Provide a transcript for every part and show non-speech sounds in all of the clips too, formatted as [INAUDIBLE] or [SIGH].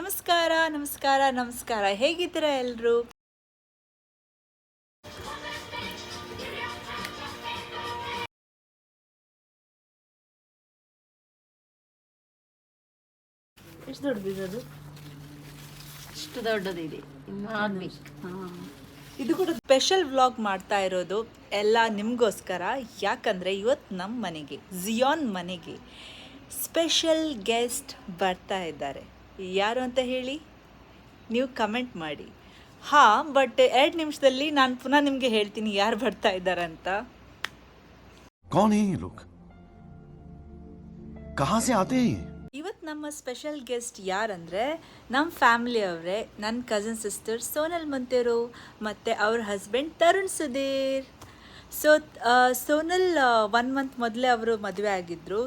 ನಮಸ್ಕಾರ ನಮಸ್ಕಾರ ನಮಸ್ಕಾರ. ಹೇಗಿದ್ದೀರಾ ಎಲ್ಲರೂ ಎಷ್ಟು ದೊಡ್ಡದಿದೆ ಎಷ್ಟು ಇಷ್ಟು ದೊಡ್ಡದಿದೆ. ಇದು ಕೂಡ ಸ್ಪೆಷಲ್ ವ್ಲಾಗ್ ಮಾಡ್ತಾ ಇರೋದು ಎಲ್ಲ ನಿಮಗೋಸ್ಕರ. ಯಾಕಂದ್ರೆ ಇವತ್ತು ನಮ್ಮ ಮನೆಗೆ ಜಿಯಾನ್ ಮನೆಗೆ ಸ್ಪೆಷಲ್ ಗೆಸ್ಟ್ ಬರ್ತಾ ಇದ್ದಾರೆ. ಯಾರು ಅಂತ ಹೇಳಿ? ನೀವು ಕಮೆಂಟ್ ಮಾಡಿ. ಹಾಂ ಬಟ್ ಎರಡು ನಿಮಿಷದಲ್ಲಿ ನಾನು ಪುನಃ ನಿಮಗೆ ಹೇಳ್ತೀನಿ ಯಾರು ಬರ್ತಾ ಇದ್ದಾರೆ ಅಂತ ಇವತ್ತು ನಮ್ಮ ಸ್ಪೆಷಲ್ ಗೆಸ್ಟ್ ಯಾರಂದರೆ ನಮ್ಮ ಫ್ಯಾಮಿಲಿ ಅವರೇ ನನ್ನ ಕಸಿನ್ ಸಿಸ್ಟರ್ ಸೋನಲ್ ಮಂತೆರು ಮತ್ತೆ ಅವ್ರ husband Tarun Sudhir. So Sonal one month ಮೊದಲೇ ಅವರು ಮದುವೆ ಆಗಿದ್ದರು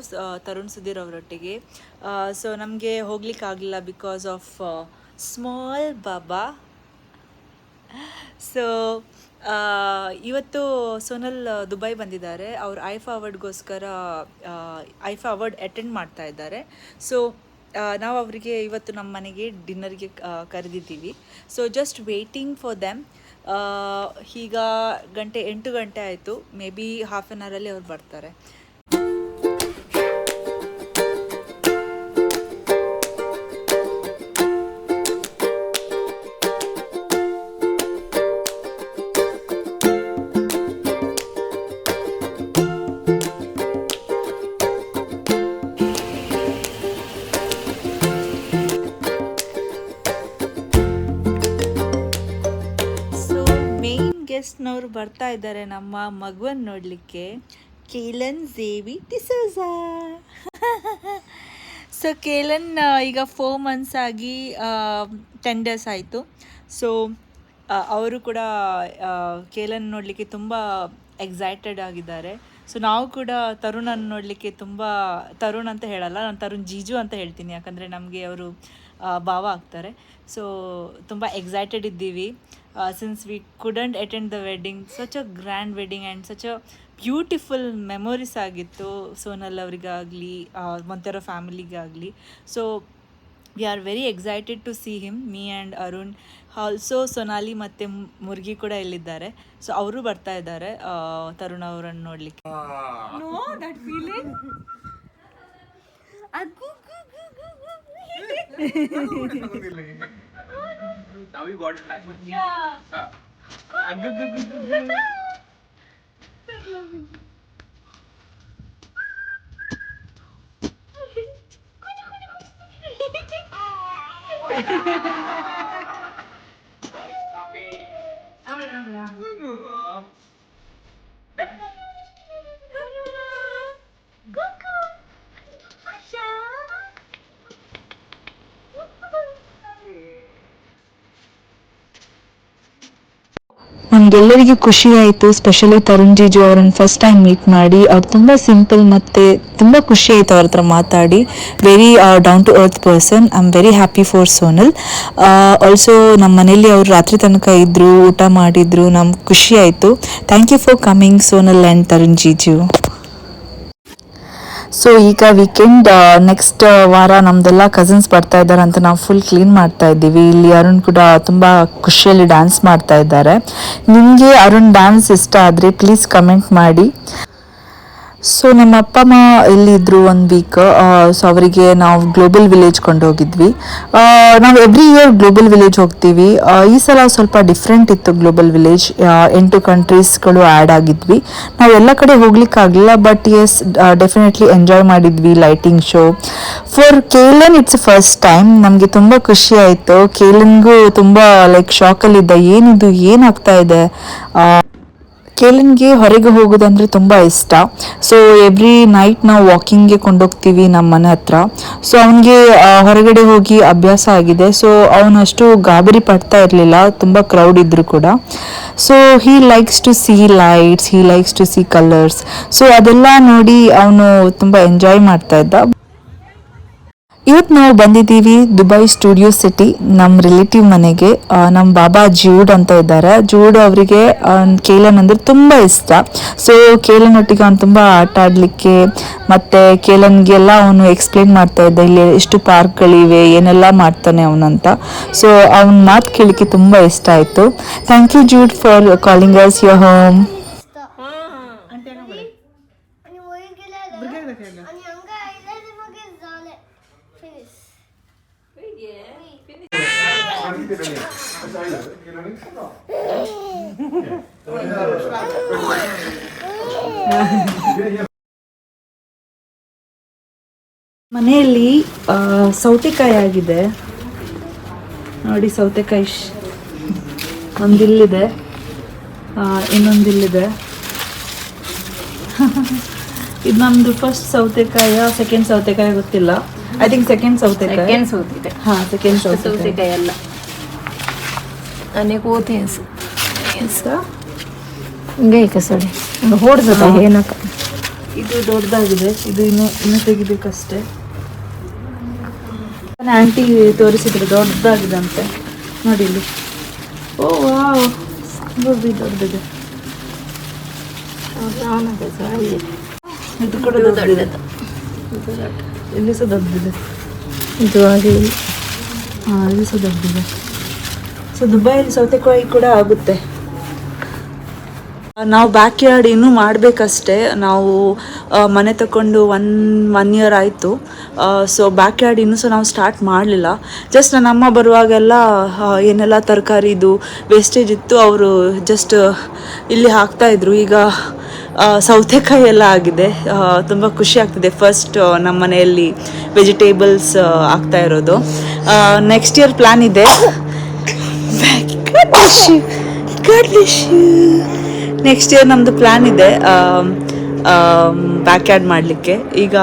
ತರುಣ್ ಸುಧೀರ್ ಅವರೊಟ್ಟಿಗೆ. ಸೊ ನಮಗೆ ಹೋಗ್ಲಿಕ್ಕಾಗಲಿಲ್ಲ because of small baba so ಇವತ್ತು ಸೋನಲ್ ದುಬೈ ಬಂದಿದ್ದಾರೆ. ಅವ್ರು ಐಫಾ ಅವಾರ್ಡ್ಗೋಸ್ಕರ ಐಫಾ ಅವಾರ್ಡ್ ಅಟೆಂಡ್ ಮಾಡ್ತಾ ಇದ್ದಾರೆ. ಸೊ ನಾವು ಅವರಿಗೆ ಇವತ್ತು ನಮ್ಮ ಮನೆಗೆ ಡಿನ್ನರ್ಗೆ ಕರೆದಿದ್ದೀವಿ. So just waiting for them ಈಗ ಗಂಟೆ ಎಂಟು ಗಂಟೆ ಆಯಿತು. ಮೇ ಬಿ ಹಾಫ್ ಆನ್ ಅವರಲ್ಲಿ ಅವ್ರು ಬರ್ತಾರೆ. ಮೇನ್ ಗೆಸ್ಟ್ನವರು ಬರ್ತಾ ಇದ್ದಾರೆ ನಮ್ಮ ಮಗುವನ್ನು ನೋಡಲಿಕ್ಕೆ. ಕೇಲನ್ ಝೇವಿ ಟಿಸೋಜಾ ಸೊ [LAUGHS] ಕೇಲನ್ ಈಗ ಫೋರ್ ಮಂತ್ಸ್ ಆಗಿ ಟೆನ್ ಡೇಸ್ ಆಯಿತು. ಸೊ ಅವರು ಕೂಡ ಕೇಲನ್ ನೋಡಲಿಕ್ಕೆ ತುಂಬ ಎಕ್ಸೈಟೆಡ್ ಆಗಿದ್ದಾರೆ. ಸೊ ನಾವು ಕೂಡ ತರುಣನ್ ನೋಡಲಿಕ್ಕೆ ತುಂಬ, ತರುಣ್ ಅಂತ ಹೇಳಲ್ಲ, ನಾನು ತರುಣ್ ಜೀಜು ಅಂತ ಹೇಳ್ತೀನಿ, ಯಾಕಂದರೆ ನಮಗೆ ಅವರು ಭಾವ ಆಗ್ತಾರೆ. ಸೊ ತುಂಬ ಎಕ್ಸೈಟೆಡ್ ಇದ್ದೀವಿ. Since we couldn't attend the wedding such a grand wedding and such a beautiful memories ಆಗಿತ್ತು ಸೋನಲ್ ಅವರಿಗಾಗಲಿ Monteiro ಫ್ಯಾಮಿಲಿಗಾಗಲಿ so we are very excited to see him me and Arun also Sonali ಮತ್ತು ಮುರ್ಗಿ ಕೂಡ ಇಲ್ಲಿದ್ದಾರೆ. ಸೊ ಅವರು ಬರ್ತಾ ಇದ್ದಾರೆ ತರುಣ್ ಅವರನ್ನು ನೋಡಲಿಕ್ಕೆ. Know that feeling Now you got it back. Yeah. Uh, uh, good, good, good, good. Ha ha ha ha! ನಮ್ಗೆಲ್ಲರಿಗೂ ಖುಷಿ ಆಯಿತು ಸ್ಪೆಷಲಿ ತರುಣ್ ಜೀಜು ಅವರನ್ನು ಫಸ್ಟ್ ಟೈಮ್ ಮೀಟ್ ಮಾಡಿ. ಅವ್ರು ತುಂಬ ಸಿಂಪಲ್ ಮತ್ತು ತುಂಬ ಖುಷಿ ಆಯಿತು ಅವ್ರ ಹತ್ರ ಮಾತಾಡಿ. Very down to earth person I am very happy for Sonal also ನಮ್ಮ ಮನೇಲಿ ಅವ್ರು ರಾತ್ರಿ ತನಕ ಇದ್ದರು ಊಟ ಮಾಡಿದ್ರು. ನಮ್ಗೆ ಖುಷಿ ಆಯಿತು. Thank you for coming Sonal and Tarun jiju. So ಈಗ ವೀಕೆಂಡ್ ನೆಕ್ಸ್ಟ್ ವಾರ ನಮ್ದೆಲ್ಲ ಕಸಿನ್ಸ್ ಬರ್ತಾ ಇದ್ದಾರೆ ಅಂತ ನಾವು ಫುಲ್ ಕ್ಲೀನ್ ಮಾಡ್ತಾ ಇದ್ದೀವಿ. ಇಲ್ಲಿ ಅರುಣ್ ಕೂಡ ತುಂಬ ಖುಷಿಯಲ್ಲಿ ಡ್ಯಾನ್ಸ್ ಮಾಡ್ತಾ ಇದ್ದಾರೆ. ನಿಮಗೆ ಅರುಣ್ ಡ್ಯಾನ್ಸ್ ಇಷ್ಟ ಆದರೆ ಪ್ಲೀಸ್ ಕಮೆಂಟ್ ಮಾಡಿ. ಸೊ ನಮ್ಮ ಅಪ್ಪ ಅಮ್ಮ ಎಲ್ಲಿದ್ರು ಒಂದು ವೀಕ್ ಸೊ ಅವರಿಗೆ ನಾವು ಗ್ಲೋಬಲ್ ವಿಲೇಜ್ ಕೊಂಡೋಗಿದ್ವಿ. ನಾವು ಎವ್ರಿ ಇಯರ್ ಗ್ಲೋಬಲ್ ವಿಲೇಜ್ ಹೋಗ್ತೀವಿ. ಈ ಸಲ ಸ್ವಲ್ಪ ಡಿಫ್ರೆಂಟ್ ಇತ್ತು ಗ್ಲೋಬಲ್ ವಿಲೇಜ್ ಎಂಟು ಕಂಟ್ರೀಸ್ಗಳು ಆ್ಯಡ್ ಆಗಿದ್ವಿ. ನಾವು ಎಲ್ಲ ಕಡೆ ಹೋಗ್ಲಿಕ್ಕಾಗಲಿಲ್ಲ ಬಟ್ ಎಸ್ ಡೆಫಿನೆಟ್ಲಿ ಎಂಜಾಯ್ ಮಾಡಿದ್ವಿ lighting show for Kaelan it's first time ನಮಗೆ ತುಂಬ ಖುಷಿ ಆಯಿತು. ಕೇಲನ್ಗೂ ತುಂಬ ಲೈಕ್ ಶಾಕಲ್ಲಿದ್ದ ಏನಿದು, ಏನಾಗ್ತಾ ಇದೆ? ಆ, ಕೇಲನ್ಗೆ ಹೊರಗೆ ಹೋಗೋದಂದ್ರೆ ತುಂಬ ಇಷ್ಟ. ಸೊ ಎವ್ರಿ ನೈಟ್ ನಾವು ವಾಕಿಂಗ್ಗೆ ಕೊಂಡೋಗ್ತೀವಿ ನಮ್ಮ ಮನೆ ಹತ್ರ. ಸೊ ಅವನಿಗೆ ಹೊರಗಡೆ ಹೋಗಿ ಅಭ್ಯಾಸ ಆಗಿದೆ. ಸೊ ಅವನಷ್ಟು ಗಾಬರಿ ಪಡ್ತಾ ಇರಲಿಲ್ಲ. ತುಂಬ ಕ್ರೌಡ್ ಇದ್ರು ಕೂಡ. So he likes to see lights he likes to see colours so ಅದೆಲ್ಲ ನೋಡಿ ಅವನು ತುಂಬ ಎಂಜಾಯ್ ಮಾಡ್ತಾ ಇದ್ದ. ಇವತ್ತು ನಾವು ಬಂದಿದ್ದೀವಿ ದುಬೈ ಸ್ಟುಡಿಯೋ ಸಿಟಿ ನಮ್ಮ ರಿಲೇಟಿವ್ ಮನೆಗೆ. ನಮ್ಮ ಬಾಬಾ ಜೂಡ್ ಅಂತ ಇದ್ದಾರೆ. ಜೂಡ್ ಅವರಿಗೆ ಕೇಲನ್ ಅಂದ್ರೆ ತುಂಬ ಇಷ್ಟ. ಸೊ ಕೇಲನ್ ಒಟ್ಟಿಗೆ ಅವ್ನು ತುಂಬ ಆಟ ಆಡಲಿಕ್ಕೆ ಮತ್ತು ಕೇಲನ್ಗೆಲ್ಲ ಅವನು ಎಕ್ಸ್ಪ್ಲೇನ್ ಮಾಡ್ತಾ ಇದ್ದ, ಇಲ್ಲಿ ಎಷ್ಟು ಪಾರ್ಕ್ಗಳಿವೆ, ಏನೆಲ್ಲ ಮಾಡ್ತಾನೆ ಅವನಂತ ಸೊ ಅವನ ಮಾತು ಕೇಳಲಿಕ್ಕೆ ತುಂಬ ಇಷ್ಟ ಆಯಿತು. Thank you Jude for calling us your home ಮನೆಯಲ್ಲಿ ಸೌತೆಕಾಯಿ ಆಗಿದೆ. ನೋಡಿ ಸೌತೆಕಾಯಿ ಒಂದಿಲ್ಲಿದೆ. ಇನ್ನೊಂದಿಲ್ಲಿದೆ. [LAUGHS] ಇದು ನಮ್ದು ಫಸ್ಟ್ ಸೌತೆಕಾಯ ಸೆಕೆಂಡ್ ಸೌತೆಕಾಯಿ ಗೊತ್ತಿಲ್ಲ. ಐ ಥಿಂಕ್ ಸೆಕೆಂಡ್ ಸೌತೆಕಾಯಿ. ಸೆಕೆಂಡ್ ಸೌತೆಕಾಯಿ. ಹಾ ಸೆಕೆಂಡ್ ಸೌತೆಕಾಯಿ ಅಲ್ಲ. ಅನೇಕ ಓತೇನ್ಸ್ ಹಿಂಗೆ ಸರಿ. ಹಿಂಗೆ ಹೊಡೆದ ಏನಕ್ಕ? ಇದು ದೊಡ್ಡದಾಗಿದೆ. ಇದು ಇನ್ನು ಇನ್ನು ತೆಗಿಬೇಕಷ್ಟೇ. ಆಂಟಿ ತೋರಿಸಿದ್ರು ದೊಡ್ಡದಾಗಿದೆ ಅಂತೆ ನೋಡಿ ಇಲ್ಲಿ. ಓ ವಾ ದೊಡ್ಡದಿದೆ. ಇದು ಕೂಡ ದೊಡ್ಡದಿದೆ. ಇಲ್ಲಿ ಸಹ ದೊಡ್ಡದಿದೆ. ಇದು ಹಾಗೆ ಹಾಂ ಇಲ್ಲಿ ಸಹ ದೊಡ್ಡದಿದೆ. ಸೊ ದುಬೈಯಲ್ಲಿ ಸೌತೆಕಾಯಿ ಕೂಡ ಆಗುತ್ತೆ. ನಾವು ಬ್ಯಾಕ್ ಯಾರ್ಡ್ ಇನ್ನೂ ಮಾಡಬೇಕಷ್ಟೇ. ನಾವು ಮನೆ ತಗೊಂಡು ಒನ್ ಒನ್ ಇಯರ್ ಆಯಿತು. ಸೊ ಬ್ಯಾಕ್ ಯಾರ್ಡ್ ಇನ್ನೂ ಸಹ ನಾವು ಸ್ಟಾರ್ಟ್ ಮಾಡಲಿಲ್ಲ. ಜಸ್ಟ್ ನನ್ನ ಅಮ್ಮ ಬರುವಾಗೆಲ್ಲ ಏನೆಲ್ಲ ತರಕಾರಿದು ವೇಸ್ಟೇಜ್ ಇತ್ತು, ಅವರು ಜಸ್ಟ್ ಇಲ್ಲಿ ಹಾಕ್ತಾಯಿದ್ರು ಈಗ ಸೌತೆಕಾಯಿ ಎಲ್ಲ ಆಗಿದೆ. ತುಂಬ ಖುಷಿ ಆಗ್ತಿದೆ. ಫಸ್ಟ್ ನಮ್ಮ ಮನೆಯಲ್ಲಿ ವೆಜಿಟೇಬಲ್ಸ್ ಆಗ್ತಾ ಇರೋದು. ನೆಕ್ಸ್ಟ್ ಇಯರ್ ಪ್ಲ್ಯಾನ್ ಇದೆ. ನೆಕ್ಸ್ಟ್ ಇಯರ್ ನಮ್ಮದು ಪ್ಲ್ಯಾನ್ ಇದೆ ಬ್ಯಾಕ್ ಯಾರ್ಡ್ ಮಾಡಲಿಕ್ಕೆ. ಈಗ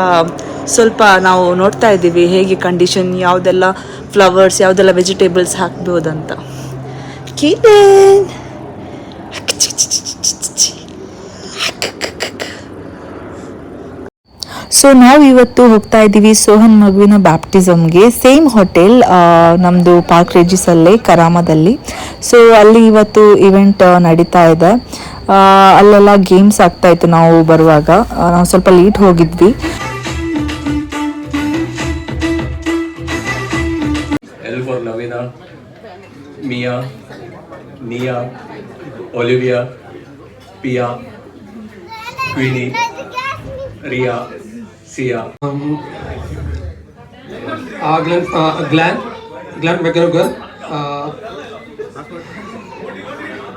ಸ್ವಲ್ಪ ನಾವು ನೋಡ್ತಾ ಇದ್ದೀವಿ ಹೇಗೆ ಕಂಡೀಷನ್ ಯಾವುದೆಲ್ಲ ಫ್ಲವರ್ಸ್ ಯಾವುದೆಲ್ಲ ವೆಜಿಟೇಬಲ್ಸ್ ಹಾಕ್ಬೋದಂತ. ಅಂತ ಸೊ ನಾವು ಇವತ್ತು ಹೋಗ್ತಾ ಇದ್ದೀವಿ ಸೋಹನ್ ಮಗುವಿನ ಬ್ಯಾಪ್ಟಿಸಮ್ಗೆ ಸೇಮ್ ಹೋಟೆಲ್ ನಮ್ಮದು ಪಾರ್ಕ್ ರೇಜಿಸಲ್ಲೇ, ಕರಾಮದಲ್ಲಿ. ಸೊ ಅಲ್ಲಿ ಇವತ್ತು ಇವೆಂಟ್ ನಡೀತಾ ಇದೆ. ಅಲ್ಲೆಲ್ಲ ಗೇಮ್ಸ್ ಆಗ್ತಾ ಇತ್ತು ನಾವು ಬರುವಾಗ ಆ, ನಾವು ಸ್ವಲ್ಪ ಲೇಟ್ ಹೋಗಿದ್ವಿ L for Lavina, Mia, Nia, Olivia, Pia, Queenie, Ria, Sia. uh,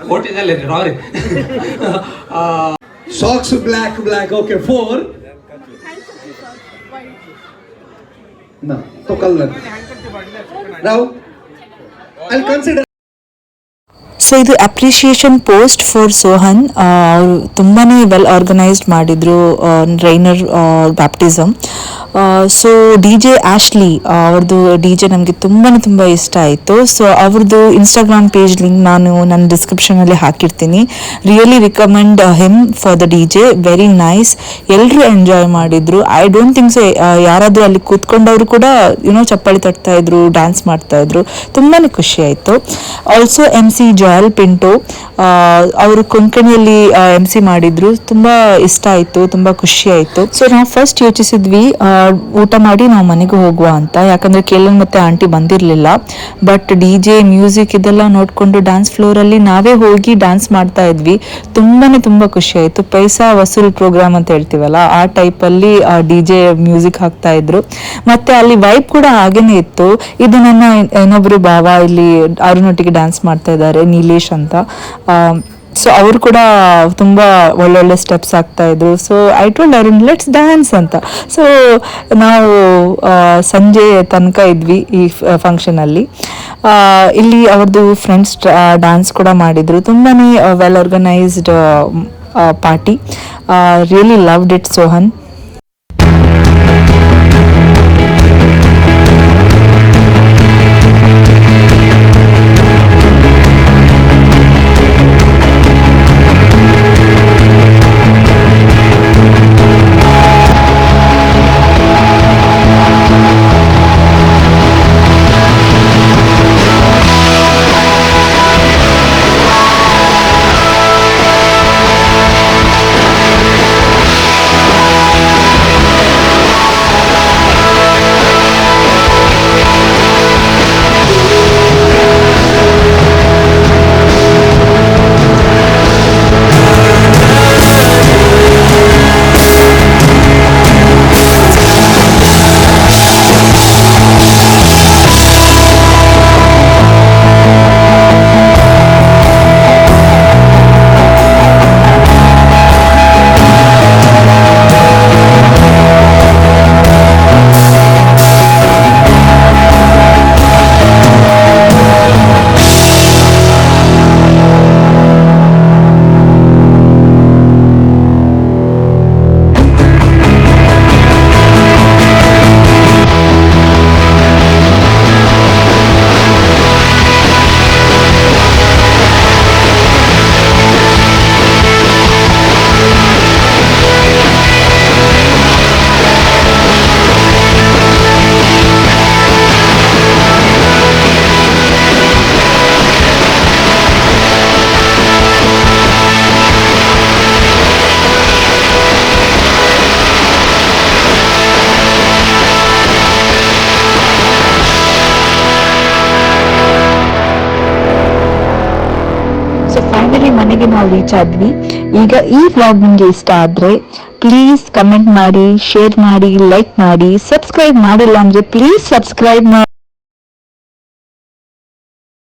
ಕೋಟಿ ನಲ್ಲಿ socks black black okay for handle ಇದು ಅಪ್ರีಶಿಯೇಷನ್ ಪೋಸ್ಟ್ ಫಾರ್ ಸೋಹನ್ ಆ ತುಂಬಾನೇ ವೆಲ್ ಆರ್ಗನೈಸ್ಡ್ ಮಾಡಿದ್ರು Rayner baptism so D J Ashley ಅವ್ರದ್ದು ಡಿ ಜೆ ನಮಗೆ ತುಂಬಾ ತುಂಬ ಇಷ್ಟ ಆಯಿತು. ಸೊ ಅವ್ರದ್ದು ಇನ್ಸ್ಟಾಗ್ರಾಮ್ ಪೇಜ್ ಲಿಂಕ್ ನಾನು ನನ್ನ ಡಿಸ್ಕ್ರಿಪ್ಷನಲ್ಲಿ ಹಾಕಿರ್ತೀನಿ. Really recommend him for the D J very nice ಎಲ್ಲರೂ ಎಂಜಾಯ್ ಮಾಡಿದ್ರು. ಐ ಡೋಂಟ್ ಥಿಂಕ್ ಸೊ ಯಾರಾದರೂ ಅಲ್ಲಿ ಕೂತ್ಕೊಂಡವರು ಕೂಡ ಯುನೋ ಚಪ್ಪಾಳಿ ತಟ್ತಾ ಇದ್ರು ಡ್ಯಾನ್ಸ್ ಮಾಡ್ತಾ ಇದ್ರು. ತುಂಬಾ ಖುಷಿ ಆಯಿತು. Also M C Joyal Pinto ಅವರು ಕೊಂಕಣಿಯಲ್ಲಿ ಎಂ ಸಿ ಮಾಡಿದ್ರು. ತುಂಬ ಇಷ್ಟ ಆಯಿತು. ತುಂಬ ಖುಷಿ ಆಯಿತು. ಸೊ ನಾವು ಫಸ್ಟ್ ಯೋಚಿಸಿದ್ವಿ ಊಟ ಮಾಡಿ ನಾವು ಮನೆಗೆ ಹೋಗುವ ಅಂತ. ಯಾಕಂದ್ರೆ ಕೇಳನ್ ಮತ್ತೆ ಆಂಟಿ ಬಂದಿರಲಿಲ್ಲ. ಬಟ್ ಡಿ ಜೆ ಮ್ಯೂಸಿಕ್ ಇದೆಲ್ಲ ನೋಡಿಕೊಂಡು ಡ್ಯಾನ್ಸ್ ಫ್ಲೋರಲ್ಲಿ ನಾವೇ ಹೋಗಿ ಡ್ಯಾನ್ಸ್ ಮಾಡ್ತಾ ಇದ್ವಿ. ತುಂಬಾನೇ ತುಂಬ ಖುಷಿ ಆಯಿತು. ಪೈಸಾ ವಸೂಲ್ ಪ್ರೋಗ್ರಾಮ್ ಅಂತ ಹೇಳ್ತೀವಲ್ಲ, ಆ ಟೈಪಲ್ಲಿ ಡಿ ಜೆ ಮ್ಯೂಸಿಕ್ ಹಾಕ್ತಾ ಇದ್ರು. ಮತ್ತೆ ಅಲ್ಲಿ ವೈಬ್ ಕೂಡ ಹಾಗೇನೆ ಇತ್ತು. ಇದು ನನ್ನ ಇನ್ನೊಬ್ರು ಭಾವ, ಇಲ್ಲಿ ಅವ್ರನ್ನೊಟ್ಟಿಗೆ ಡ್ಯಾನ್ಸ್ ಮಾಡ್ತಾ ಇದ್ದಾರೆ, ನೀಲೇಶ್ ಅಂತ. ಸೊ ಅವರು ಕೂಡ ತುಂಬ ಒಳ್ಳೊಳ್ಳೆ ಸ್ಟೆಪ್ಸ್ ಆಗ್ತಾ ಇದ್ರು. So I told Arun let's dance ಅಂತ. ಸೊ ನಾವು ಸಂಜೆ ತನಕ ಇದ್ವಿ ಈ ಫಂಕ್ಷನಲ್ಲಿ ಇಲ್ಲಿ ಅವ್ರದ್ದು ಫ್ರೆಂಡ್ಸ್ ಡ್ಯಾನ್ಸ್ ಕೂಡ ಮಾಡಿದರು. ತುಂಬಾ well organised party really loved it Sohan ನಾವು ರೀಚ್ ಆದ್ವಿ. ಈಗ ಈ ವ್ಲಾಗ್ ನಿಮಗೆ ಇಷ್ಟ ಆದ್ರೆ ಪ್ಲೀಸ್ ಕಮೆಂಟ್ ಮಾಡಿ ಶೇರ್ ಮಾಡಿ ಲೈಕ್ ಮಾಡಿ ಸಬ್ಸ್ಕ್ರೈಬ್ ಮಾಡಿಲ್ಲ ಅಂದ್ರೆ ಪ್ಲೀಸ್ ಸಬ್ಸ್ಕ್ರೈಬ್ ಮಾಡಿ